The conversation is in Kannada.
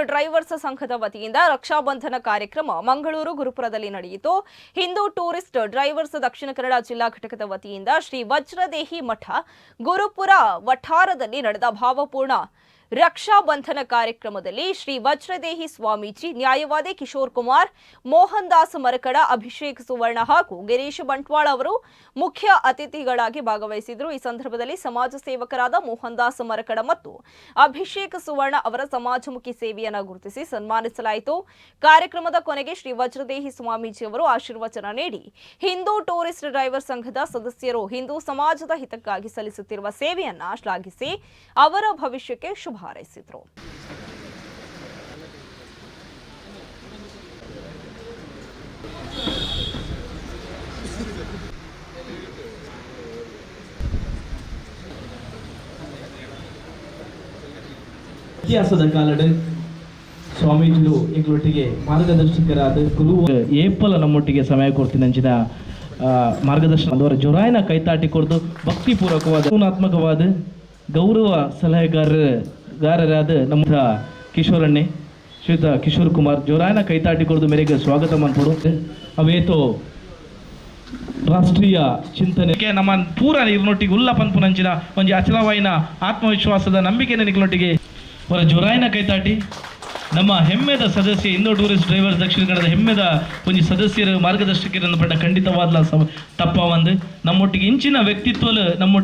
ಡ್ರೈವರ್ಸ್ ಸಂಘದ ವತಿಯಿಂದ ರಕ್ಷಾಬಂಧನ ಕಾರ್ಯಕ್ರಮ ಮಂಗಳೂರು ಗುರುಪುರದಲ್ಲಿ ನಡೆಯಿತು. ಹಿಂದೂ ಟೂರಿಸ್ಟ್ ಡ್ರೈವರ್ಸ್ ದಕ್ಷಿಣ ಕನ್ನಡ ಜಿಲ್ಲಾ ಘಟಕದ ವತಿಯಿಂದ ಶ್ರೀ ವಜ್ರದೇಹಿ ಮಠ ಗುರುಪುರ ವಠಾರದಲ್ಲಿ ನಡೆದ ಭಾವಪೂರ್ಣ ರಕ್ಷಾಬಂಧನ ಕಾರ್ಯಕ್ರಮದಲ್ಲಿ ಶ್ರೀ ವಜ್ರದೇಹಿ ಸ್ವಾಮೀಜಿ, ನ್ಯಾಯವಾದಿ ಕಿಶೋರ್ ಕುಮಾರ್ ಮೋಹನ್ ದಾಸ್ ಮರಕಡ, ಅಭಿಷೇಕ್ ಸುವರ್ಣ ಹಾಗೂ ಗಿರೀಶ್ ಬಂಟ್ವಾಳ ಅವರು ಮುಖ್ಯ ಅತಿಥಿಗಳಾಗಿ ಭಾಗವಹಿಸಿದ್ರು. ಈ ಸಂದರ್ಭದಲ್ಲಿ ಸಮಾಜ ಸೇವಕರಾದ ಮೋಹನ್ ದಾಸ್ ಮರಕಡ ಮತ್ತು ಅಭಿಷೇಕ್ ಸುವರ್ಣ ಅವರ ಸಮಾಜಮುಖಿ ಸೇವೆಯನ್ನು ಗುರುತಿಸಿ ಸನ್ಮಾನಿಸಲಾಯಿತು. ಕಾರ್ಯಕ್ರಮದ ಕೊನೆಗೆ ಶ್ರೀ ವಜ್ರದೇಹಿ ಸ್ವಾಮೀಜಿ ಅವರು ಆಶೀರ್ವಚನ ನೀಡಿ, ಹಿಂದೂ ಟೂರಿಸ್ಟ್ ಡ್ರೈವರ್ ಸಂಘದ ಸದಸ್ಯರು ಹಿಂದೂ ಸಮಾಜದ ಹಿತಕ್ಕಾಗಿ ಸಲ್ಲಿಸುತ್ತಿರುವ ಸೇವೆಯನ್ನ ಶ್ಲಾಘಿಸಿ, ಅವರ ಭವಿಷ್ಯಕ್ಕೆ ಶುಭ ಹಾರೈಸಿದರು ಇತಿಹಾಸದ ಕಾಲಡೆ ಸ್ವಾಮೀಜಿಗಳು ಎಂಗಳೊಟ್ಟಿಗೆ ಮಾರ್ಗದರ್ಶಕರಾದ ಗುರು ಏಪಲ ನಮ್ಮೊಟ್ಟಿಗೆ ಸಮಯ ಕೊಡ್ತೀನಿ ಅಂಚಿನ ಮಾರ್ಗದರ್ಶನ ಅವರ ಜೊರಾಯಿನ ಕೈತಾಟಿ ಕೊಡ್ದು ಭಕ್ತಿಪೂರ್ವಕವಾದ ಗೌರವ ಸಲಹೆಗಾರರಾದ ನಮ್ಮ ಕಿಶೋರಣ್ಣೆ, ಶ್ರೀಯುತ ಕಿಶೋರ್ ಕುಮಾರ್ ಜೋರಾಯನ ಕೈತಾಟಿ ಕೊಡ್ದು ಮೇರೆಗೆ ಸ್ವಾಗತ ಮಾಡ್ಕೊಡು ಅವೇತೋ ರಾಷ್ಟ್ರೀಯ ಚಿಂತನೆಗೆ ನಮ್ಮ ಪೂರ ಇರ್ನೊಟ್ಟಿಗೆ ಉಲ್ಲ ಪನ್ಪುನಂಚಿನ ಒಂದು ಅಚಲವಾಯಿನ ಆತ್ಮವಿಶ್ವಾಸದ ನಂಬಿಕೆ ನಿಕ್ಲೊಟ್ಟಿಗೆ ಅವರ ಜೋರಾಯನ ಕೈತಾಟಿ. ನಮ್ಮ ಹೆಮ್ಮೆದ ಸದಸ್ಯ ಇಂದೋ ಟೂರಿಸ್ಟ್ ಡ್ರೈವರ್, ದಕ್ಷಿಣ ಕನ್ನಡದ ಹೆಮ್ಮೆದ ಒಂದು ಸದಸ್ಯರ ಮಾರ್ಗದರ್ಶಕರನ್ನು ಪಂಡ ಖಂಡಿತವಾದ ತಪ್ಪ ಒಂದು. ನಮ್ಮೊಟ್ಟಿಗೆ ಇಂಚಿನ ವ್ಯಕ್ತಿತ್ವಲು ನಮ್ಮ